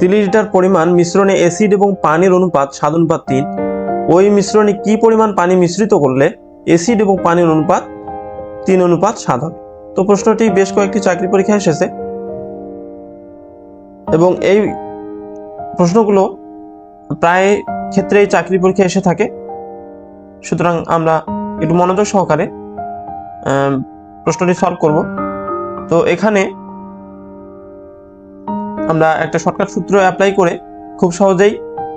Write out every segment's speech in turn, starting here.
তিরিশ লিটার পরিমাণ মিশ্রণে অ্যাসিড এবং পানির অনুপাত সাত অনুপাত তিন। ওই মিশ্রণে কি পরিমাণ পানি মিশ্রিত করলে অ্যাসিড এবং পানির অনুপাত তিন অনুপাত সাত হবে? তো প্রশ্নটি বেশ কয়েকটি চাকরি পরীক্ষায় এসেছে। এবং এই প্রশ্নগুলো প্রায় ক্ষেত্রেই চাকরি পরীক্ষা এসে থাকে। সুতরাং আমরা একটু মনোযোগ সহকারে প্রশ্নটি সলভ করব। তো এখানে আমরা একটা শর্টকাট সূত্র অ্যাপ্লাই করে খুব সহজেই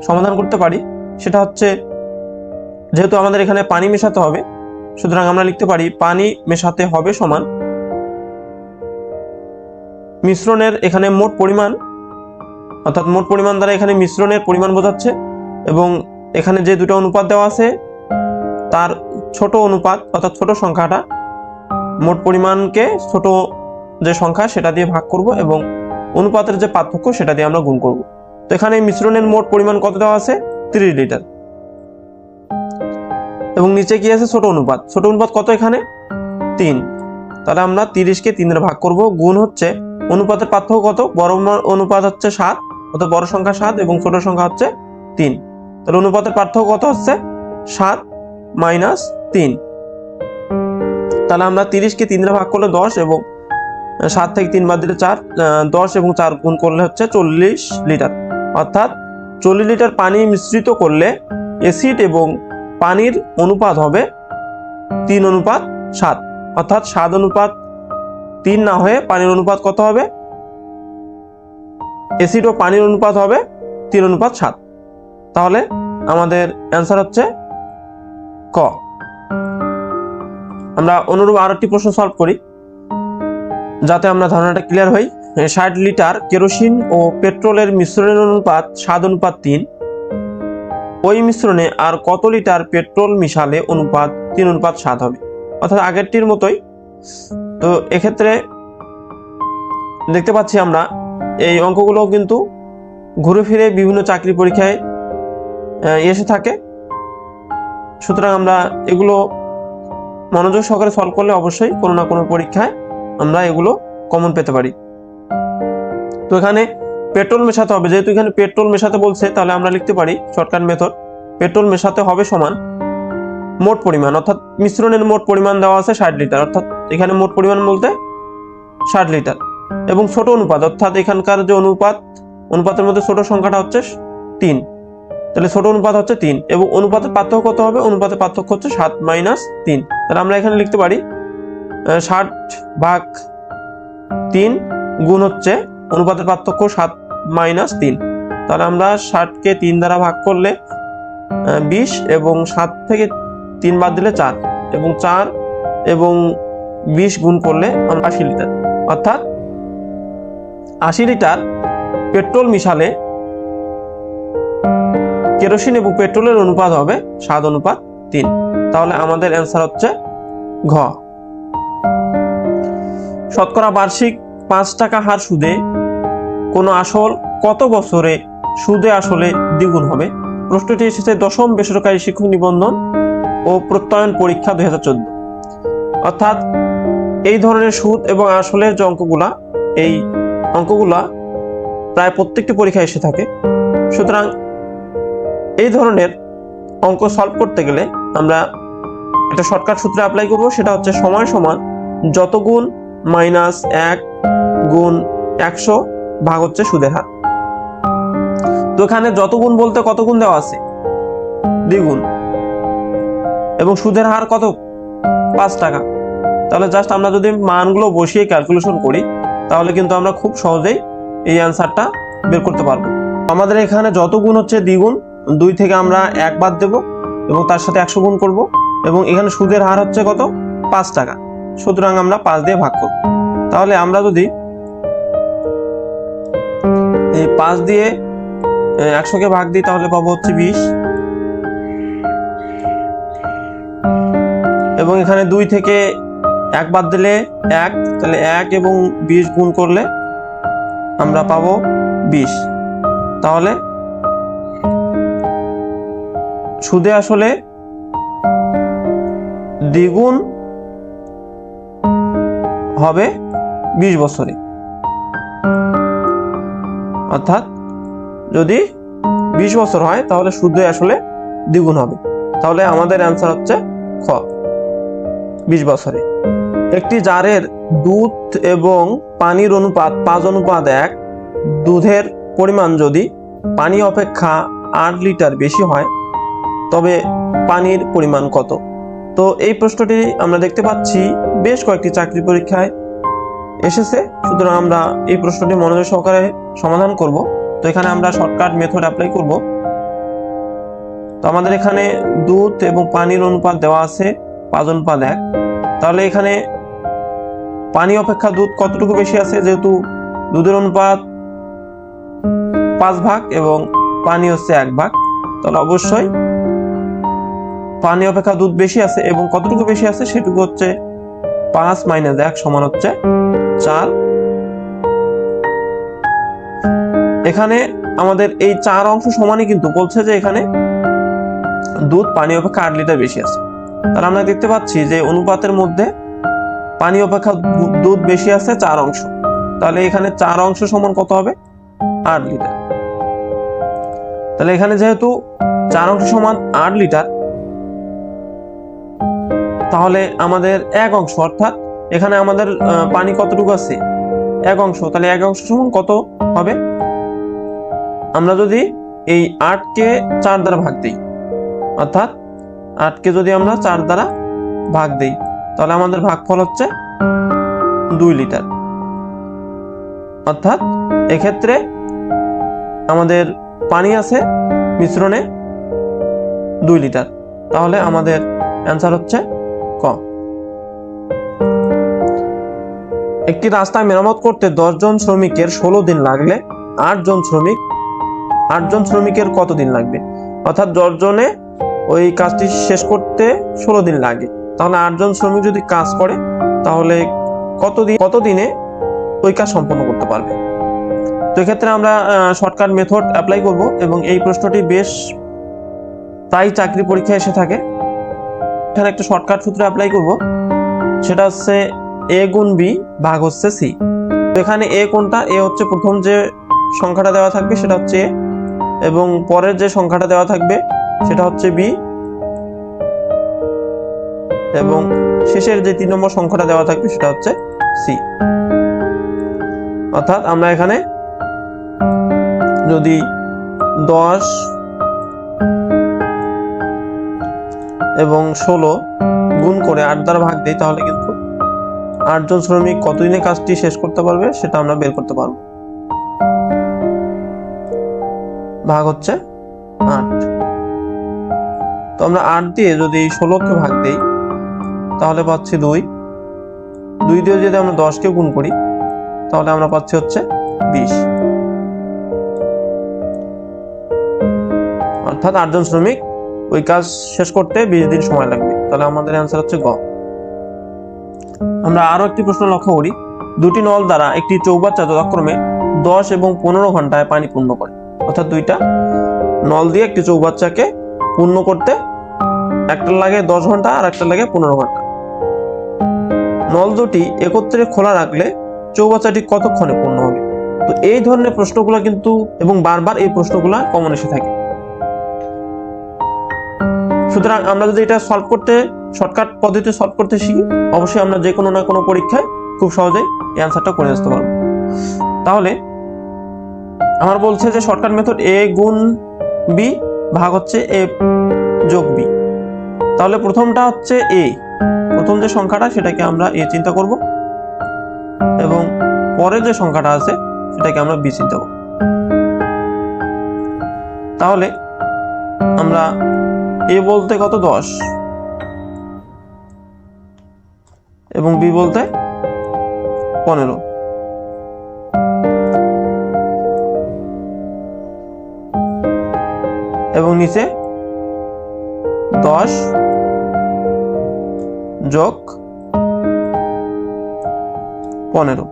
সমাধান করতে পারি। সেটা হচ্ছে, যেহেতু আমাদের এখানে পানি মেশাতে হবে, সুতরাং আমরা লিখতে পারি পানি মেশাতে হবে সমান মিশ্রণের এখানে মোট পরিমাণ, অর্থাৎ মোট পরিমাণ দ্বারা এখানে মিশ্রণের পরিমাণ বোঝাচ্ছে এবং এখানে যে দুটো অনুপাত দেওয়া আছে, তার ছোট অনুপাত, অর্থাৎ ছোট সংখ্যাটা, মোট পরিমাণকে ছোট যে সংখ্যা সেটা দিয়ে ভাগ করব এবং অনুপাতের যে পার্থক্য, সেটা দিয়ে আমরা গুণ করব। তো এখানে মিশ্রণের মোট পরিমাণ কত দেওয়া আছে? তিরিশ লিটার। এবং নিচে কি আছে? ছোট অনুপাত। ছোট অনুপাত কত এখানে? তিন। তাহলে আমরা তিরিশকে তিনের ভাগ করব। গুণ হচ্ছে অনুপাতের পার্থক্য কত? বড় অনুপাত হচ্ছে সাত, অর্থাৎ বড় সংখ্যা সাত এবং ছোট সংখ্যা হচ্ছে তিন। তাহলে অনুপাতের পার্থক্য কত হচ্ছে? সাত মাইনাস তিন। তাহলে আমরা তিরিশকে তিনের ভাগ করলে দশ এবং সাত থেকে তিন বাদ দিলে চার দশ এবং চার গুণ করলে হচ্ছে চল্লিশ লিটার। অর্থাৎ চল্লিশ লিটার পানি মিশ্রিত করলে অ্যাসিড এবং পানির অনুপাত হবে তিন অনুপাত সাত। অর্থাৎ সাত অনুপাত তিন না হয়ে পানির অনুপাত কত হবে? অ্যাসিড ও পানির অনুপাত হবে তিন অনুপাত সাত। তাহলে আমাদের অ্যান্সার হচ্ছে ক। আমরা অনুরূপ আরেকটি প্রশ্ন সলভ করি। যাতে আমরা ধারণাটা ক্লিয়ার হই ষাট লিটার কেরোসিন ও পেট্রোলের মিশ্রণের অনুপাত সাত অনুপাত তিন। ওই মিশ্রণে আর কত লিটার পেট্রোল মিশালে অনুপাত তিন অনুপাত সাত হবে? অর্থাৎ আগেরটির মতোই। তো এক্ষেত্রে দেখতে পাচ্ছি আমরা, এই অঙ্কগুলো কিন্তু ঘুরে ফিরে বিভিন্ন চাকরি পরীক্ষায় এসে থাকে। সুতরাং আমরা এগুলো মনোযোগ সহকারে সলভ করলে অবশ্যই কোনো না কোনো পরীক্ষায় আমরা এগুলো কমন পেতে পারি। তো এখানে পেট্রোল মেশাতে হবে। যেহেতু এখানে পেট্রোল মেশাতে বলছে, তাহলে আমরা লিখতে পারি শর্টকাট মেথড পেট্রোল মেশাতে হবে সমান মোট পরিমাণ। অর্থাৎ মিশ্রণের মোট পরিমাণ দেওয়া আছে ষাট লিটার। অর্থাৎ এখানে মোট পরিমাণ বলতে ষাট লিটার। এবং ছোট অনুপাত, অর্থাৎ এখানকার যে অনুপাত, অনুপাতের মধ্যে ছোট সংখ্যাটা হচ্ছে তিন। তাহলে ছোট অনুপাত হচ্ছে তিন। এবং অনুপাতের পার্থক্য কত হবে? অনুপাতের পার্থক্য হচ্ছে সাত মাইনাস তিন। তাহলে আমরা এখানে লিখতে পারি ষাট ভাগ তিন গুণ হচ্ছে অনুপাতের পার্থক্য সাত মাইনাস তিন। তাহলে আমরা ষাটকে তিন দ্বারা ভাগ করলে বিশ এবং সাত থেকে তিন বাদ দিলে চার এবং চার এবং বিশ গুণ করলে আমরা আশি লিটার। অর্থাৎ আশি লিটার পেট্রোল মিশালে কেরোসিন এবং পেট্রোলের অনুপাত হবে সাত অনুপাত তিন। তাহলে আমাদের অ্যান্সার হচ্ছে ঘ। শতকরা বার্ষিক পাঁচ টাকা হার সুদে কোনো আসল কত বছরে সুদে আসলে দ্বিগুণ হবে? প্রশ্নটি এসেছে দশম বেসরকারি শিক্ষক নিবন্ধন ও প্রত্যয়ন পরীক্ষা দু হাজার চোদ্দ। অর্থাৎ এই ধরনের সুদ এবং আসলের যে অঙ্কগুলা, এই অঙ্কগুলা প্রায় প্রত্যেকটি পরীক্ষায় এসে থাকে। সুতরাং এই ধরনের অঙ্ক সলভ করতে গেলে আমরা একটা শর্টকাট সূত্রে অ্যাপ্লাই করব, সেটা হচ্ছে সময় সমান যত গুণ মাইনাস এক গুণ একশো ভাগ হচ্ছে সুদের হার। তো এখানে যত গুণ বলতে কত গুণ দেওয়া আছে? দ্বিগুণ। এবং সুদের হার কত? পাঁচ টাকা। তাহলে জাস্ট আমরা যদি মানগুলো বসিয়ে ক্যালকুলেশন করি, তাহলে কিন্তু আমরা খুব সহজেই এই অ্যান্সারটা বের করতে পারব। আমাদের এখানে যত গুণ হচ্ছে দ্বিগুণ, দুই থেকে আমরা এক বাদ দেব এবং তার সাথে একশো গুণ করব এবং এখানে সুদের হার হচ্ছে কত? পাঁচ টাকা। সুতরাং আমরা পাঁচ দিয়ে ভাগ করব। তাহলে আমরা যদি এই পাঁচ দিয়ে একশোকে ভাগ দিই, তাহলে পাবো হচ্ছে বিশ। এবং এখানে দুই থেকে এক বাদ দিলে এক, তাহলে এক এবং বিশ গুণ করলে আমরা পাবো বিশ। তাহলে সুদে আসলে দ্বিগুণ হবে বিশ বছরে। অর্থাৎ যদি বিশ বছর হয়, তাহলে সুদে আসলে দ্বিগুণ হবে। তাহলে আমাদের অ্যান্সার হচ্ছে খ, বিশ বছরে। একটি জারের দুধ এবং পানির অনুপাত, পাঁচ অনুপাত এক, দুধের পরিমাণ যদি পানি অপেক্ষা আট লিটার বেশি হয়, তবে পানির পরিমাণ কত? তো এই প্রশ্নটি আমরা দেখতে পাচ্ছি বেশ কয়েকটি চাকরি পরীক্ষায় এসেছে। সুতরাং আমরা এই প্রশ্নটি মনোযোগ সহকারে সমাধান করব। তো এখানে আমরা শর্টকাট মেথড অ্যাপ্লাই করব। তো আমাদের এখানে দুধ এবং পানির অনুপাত দেওয়া আছে, পাঁচ অনুপাত এক। তাহলে এখানে পানি অপেক্ষা দুধ কতটুকু বেশি আছে? যেহেতু দুধের অনুপাত পাঁচ ভাগ এবং পানি হচ্ছে এক ভাগ, তাহলে অবশ্যই পানি অপেক্ষা দুধ বেশি আছে এবং কতটুকু বেশি আছে সেটুকু হচ্ছে পাঁচ মাইনাস এক সমান হচ্ছে চার। এখানে আমাদের এই চার অংশ সমানই কিন্তু বলছে যে এখানে দুধ পানি অপেক্ষা আট লিটার বেশি আছে। তাহলে আমরা দেখতে পাচ্ছি যে অনুপাতের মধ্যে পানি অপেক্ষা দুধ বেশি আছে চার অংশ। তাহলে এখানে চার অংশ সমান কত হবে? আট লিটার। তাহলে এখানে যেহেতু চার অংশ সমান আট লিটার তাহলে আমাদের এক অংশ, অর্থাৎ এখানে আমাদের পানি কতটুকু আছে? এক অংশ। তাহলে এক অংশ সমান কত হবে? আমরা যদি এই আটকে চার দ্বারা ভাগ দিই, অর্থাৎ আটকে যদি আমরা চার দ্বারা ভাগ দিই, তাহলে আমাদের ভাগফল হচ্ছে দুই লিটার। অর্থাৎ এক্ষেত্রে আমাদের পানি আছে মিশ্রণে দুই লিটার। তাহলে আমাদের অ্যান্সার হচ্ছে একটি রাস্তা মেরামত করতে দশ জন শ্রমিকের ষোলো দিন লাগলে আট জন শ্রমিক আট জন শ্রমিকের কত দিন লাগবে? অর্থাৎ দশ জনে ওই কাজটি শেষ করতে ষোলো দিন লাগে। তাহলে আটজন শ্রমিক যদি কাজ করে, তাহলে কতদিন কতদিনে ওই কাজ সম্পন্ন করতে পারবে? তো এক্ষেত্রে আমরা শর্টকাট মেথড অ্যাপ্লাই করব এবং এই প্রশ্নটি বেশ প্রায় চাকরি পরীক্ষায় এসে থাকে। এখানে একটা শর্টকাট সূত্র অ্যাপ্লাই করব। সেটা হচ্ছে এ গুণ বি ভাগ হচ্ছে সি। এখানে এ কোনটা? এ হচ্ছে প্রথম যে সংখ্যাটা দেওয়া থাকবে সেটা হচ্ছে এ। এবং পরের যে সংখ্যাটা দেওয়া থাকবে সেটা হচ্ছে বি। এবং শেষের যে তিন নম্বর সংখ্যাটা দেওয়া থাকবে সেটা হচ্ছে সি। অর্থাৎ আমরা এখানে যদি দশ এবং ষোলো গুণ করে আট দ্বারা ভাগ দিই তাহলে কিন্তু আটজন শ্রমিক কতদিনে কাজটি শেষ করতে পারবে সেটা আমরা বের করতে পারব। ভাগ হচ্ছে আট। তো আমরা আট দিয়ে যদি ষোলোকে ভাগ দিই, তাহলে পাচ্ছি দুই। দুই দিয়ে যদি আমরা দশকে গুণ করি, তাহলে আমরা পাচ্ছি হচ্ছে বিশ। অর্থাৎ আটজন শ্রমিক ওই কাজ শেষ করতে বিশ দিন সময় লাগবে। তাহলে আমাদের অ্যান্সার হচ্ছে গ। আমরা আরও একটি প্রশ্ন লক্ষ্য করি। দুটি নল দ্বারা একটি চৌবাচ্চা যথাক্রমে দশ এবং পনেরো ঘন্টায় পানি পূর্ণ করে। অর্থাৎ দুইটা। নল দিয়ে একটি চৌবাচ্চাকে পূর্ণ করতে একটা লাগে দশ ঘণ্টা আর একটা লাগে পনেরো ঘণ্টা। নল দুটি একত্রে খোলা রাখলে চৌবাচ্চাটি কতক্ষণে পূর্ণ হবে? তো এই ধরনের প্রশ্নগুলো কিন্তু এবং বারবার এই প্রশ্নগুলো কমন এসে থাকে। সুতরাং আমরা যদি এটা সলভ করতে শর্টকাট পদ্ধতিতে সলভ করতে শিখি। অবশ্যই আমরা যে কোনো না কোনো পরীক্ষায় খুব সহজেই এই অ্যান্সারটা করে আসতে পারব। তাহলে আমার বলছে যে শর্টকাট মেথড এ গুণ বি ভাগ হচ্ছে এ যোগ বি তাহলে প্রথমটা হচ্ছে এ প্রথম যে সংখ্যাটা, সেটাকে আমরা এ চিন্তা করব। এবং পরের যে সংখ্যাটা আছে, সেটাকে আমরা বি চিন্তা করব। তাহলে আমরা এ বলতে কত? দশ। এবং বি বলতে পনেরো। এবং নিচে দশ যোগ পনেরো।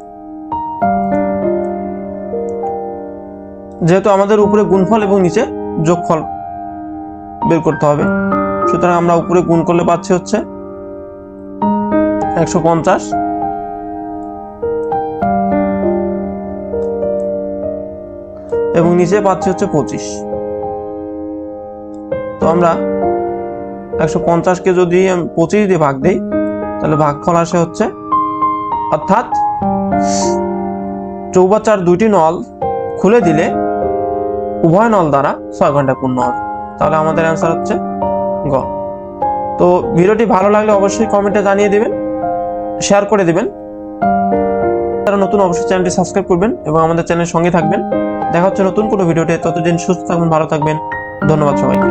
যেহেতু আমাদের উপরে গুণফল এবং নিচে যোগফল বের করতে হবে, সুতরাং আমরা উপরে গুণ করলে পাচ্ছি হচ্ছে একশো পঞ্চাশ। এবং নিচে পাচ্ছি হচ্ছে পঁচিশ। তো আমরা একশো পঞ্চাশকে যদি পঁচিশ দিয়ে ভাগ দিই, তাহলে ভাগফল আসে হচ্ছে, অর্থাৎ চৌবাচ্চার দুইটি নল খুলে দিলে উভয় নল দ্বারা ছয় ঘণ্টা পূর্ণ হবে। তাহলে আমাদের অ্যান্সার হচ্ছে গ। তো ভিডিওটি ভালো লাগলে অবশ্যই কমেন্টে জানিয়ে দিবেন। শেয়ার করে দেবেন। তারা নতুন অবশ্যই চ্যানেলটি সাবস্ক্রাইব করবেন এবং আমাদের চ্যানেলের সঙ্গে থাকবেন। দেখা হচ্ছে নতুন কোনো ভিডিওতে। ততদিন সুস্থ থাকবেন, ভালো থাকবেন। ধন্যবাদ সবাইকে।